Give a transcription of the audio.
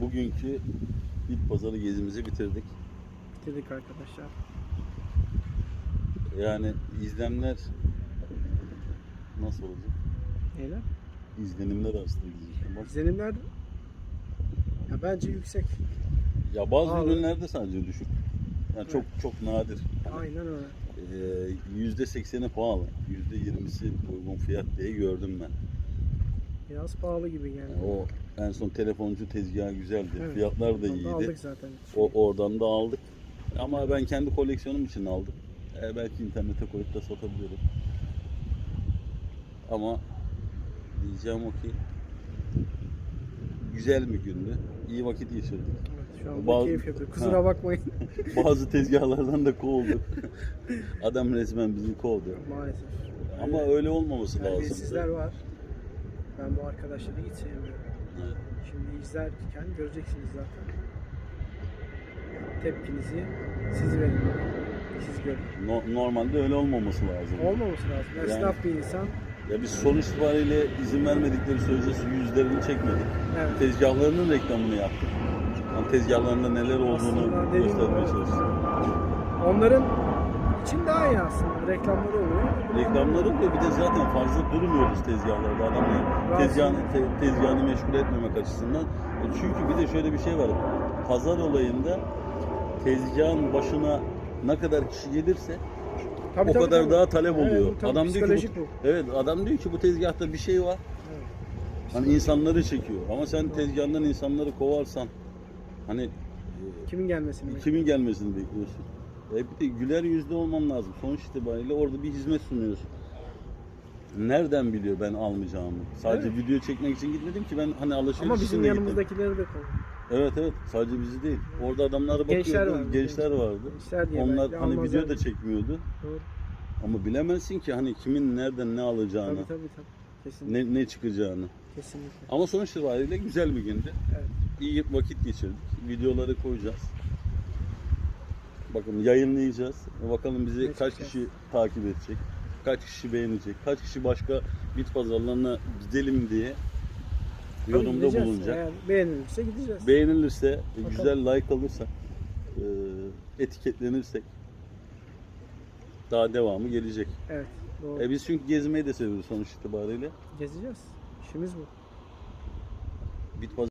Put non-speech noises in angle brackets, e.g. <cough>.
Bugünkü bit pazarı gezimizi bitirdik. Bitirdik arkadaşlar. Yani izlemler nasıl olacak? Neler? İzlenimler aslında. Bak, İzlenimler ya bence yüksek. Ya bazı Pahalı. ürünlerde sadece düşük. Yani çok çok nadir. Aynen öyle. Ee, Yüzde sekseni pahalı. Yüzde yirmisi uygun fiyat diye gördüm ben. Biraz pahalı gibi geldi. Yani o en son telefoncu tezgahı güzeldi. Evet. Fiyatlar da iyiydi. Aldık zaten. O, oradan da aldık. Ama ben kendi koleksiyonum için aldım. Ee, belki internete koyup da satabilirim. Ama diyeceğim o ki güzel bir gündü. İyi vakit geçirdik. Evet, şu an Bazı- keyif yapıyor. Kusura Ha. bakmayın. <laughs> Bazı tezgahlardan da kovulduk. <laughs> Adam resmen bizi kovdu. Maalesef. Ama öyle olmaması Terbiyesizler lazım. var. Ben bu arkadaşları hiç sevmiyorum. Evet. Şimdi izlerken göreceksiniz zaten. Tepkinizi siz verin. Siz görün. No- normalde öyle olmaması lazım. Olmaması lazım. Yani- Esnaf bir insan. Ya biz sonuç itibariyle izin vermedikleri sürece yüzlerini çekmedik. Evet. Tezgahlarının reklamını yaptık. Yani tezgahlarında neler olduğunu Aslında dediğim göstermeye çalıştık. Onların için daha iyi aslında. Reklamları oluyor. Reklamları oluyor bir de zaten fazla durmuyoruz tezgahlarda adamı tezgahını, te- tezgahını meşgul etmemek açısından. E Çünkü bir de şöyle bir şey var. Pazar olayında tezgahın başına ne kadar kişi gelirse Tabii, o tabii, kadar tabii. daha talep Evet, oluyor. tabii adam diyor ki bu, bu. evet adam diyor ki bu tezgahta bir şey var. Evet. Hani insanları çekiyor. Ama sen tezgahından insanları kovarsan hani e, Kimin gelmesini bekliyor? kimin gelmesini bekliyorsun? E bir de güler yüzlü olman lazım. Sonuç itibariyle orada bir hizmet sunuyorsun. Nereden biliyor ben almayacağımı? Sadece Evet. video çekmek için gitmedim ki ben hani alışveriş Ama için bizim de gittim. yanımızdakileri de kov. Evet evet sadece bizi değil. Orada adamlar bakıyordu. Gençler Gençler, vardı. vardı. Diye Onlar belki hani almazlar. video da çekmiyordu. Doğru. Ama bilemezsin ki hani kimin nereden ne alacağını, Tabii tabii tabii. Kesinlikle. ne, ne çıkacağını. Kesinlikle. Ama sonuç itibariyle güzel bir gündü. Evet. İyi vakit geçirdik. Videoları koyacağız. Bakın yayınlayacağız. Bakalım bizi Ne kaç kişi takip edecek, kaç kişi beğenecek, kaç kişi başka bit pazarlarına gidelim diye yorumda gideceğiz. bulunacak. Eğer beğenilirse gideceğiz. Beğenilirse, güzel like alırsak, e, etiketlenirsek daha devamı gelecek. evet. Doğru. E biz çünkü gezmeyi de seviyoruz sonuç itibariyle. Gezeceğiz. İşimiz bu. Bit